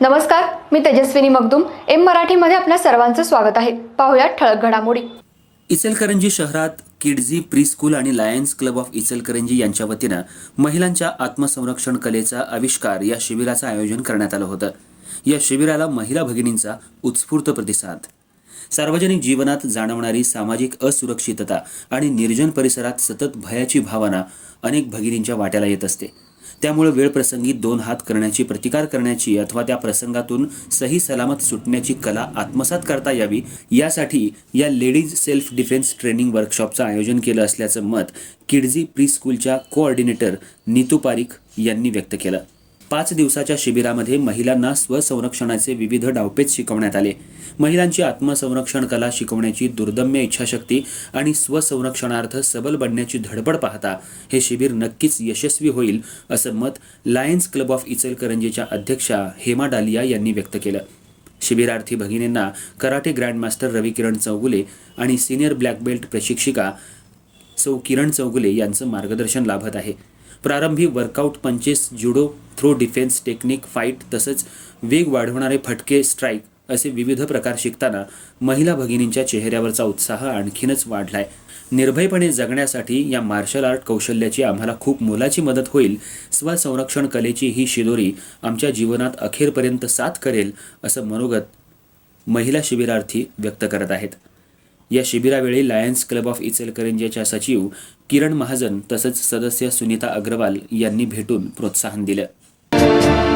नमस्कार मी तेजस्विनी मगदुम. एम मराठीमध्ये आपल्या सर्वांचं स्वागत आहे. पाहुयात ठळक घडामोडी. इचलकरंजी शहरात किडझी प्री स्कूल आणि लायन्स क्लब ऑफ इचलकरंजी यांच्या वतीनं महिलांच्या आत्मसंरक्षण कलेचा आविष्कार या शिबिराचं आयोजन करण्यात आलं होतं. या शिबिराला महिला भगिनींचा उत्स्फूर्त प्रतिसाद. सार्वजनिक जीवनात जाणवणारी सामाजिक असुरक्षितता आणि निर्जन परिसरात सतत भयाची भावना अनेक भगिनींच्या वाट्याला येत असते. त्यामुळे वेळप्रसंगी दोन हात करण्याची प्रतिकार करण्याची अथवा त्या प्रसंगातून सही सलामत सुटण्याची कला आत्मसात करता यावी यासाठी या लेडीज सेल्फ डिफेन्स ट्रेनिंग वर्कशॉपचं आयोजन केलं असल्याचं मत किडझी प्री स्कूलच्या कोऑर्डिनेटर नीतू पारिक यांनी व्यक्त केलं. पाच दिवसाच्या शिबिरामध्ये महिलांना स्वसंरक्षणाचे विविध डावपेच शिकवण्यात आले. महिलांची आत्मसंरक्षण कला शिकवण्याची दुर्दम्य इच्छाशक्ती आणि स्वसंरक्षणार्थ सबल बनण्याची धडपड पाहता हे शिबिर नक्कीच यशस्वी होईल असं मत लायन्स क्लब ऑफ इचलकरंजीच्या अध्यक्षा हेमा डालिया यांनी व्यक्त केलं. शिबिरार्थी भगिनींना कराटे ग्रँडमास्टर रविकिरण चौगुले आणि सिनियर ब्लॅक बेल्ट प्रशिक्षिका सौ किरण चौगुले यांचं मार्गदर्शन लाभत आहे. प्रारंभी workout punches judo throw defence technique fight तसंच वेग वाढवणारे फटके स्ट्राईक असे विविध प्रकार शिकताना महिला भगिनींच्या चेहऱ्यावरचा उत्साह आणखीनच वाढलाय. निर्भयपणे जगण्यासाठी या मार्शल आर्ट कौशल्याची आम्हाला खूप मोलाची मदत होईल. स्वसंरक्षण कलेची ही शिदोरी आमच्या जीवनात अखेरपर्यंत साथ करेल असं मनोगत महिला शिबिरार्थी व्यक्त करत आहेत. या शिबिरावेळी लायन्स क्लब ऑफ इचलकरंजीच्या सचिव किरण महाजन तसंच सदस्य सुनीता अग्रवाल यांनी भेटून प्रोत्साहन दिलं.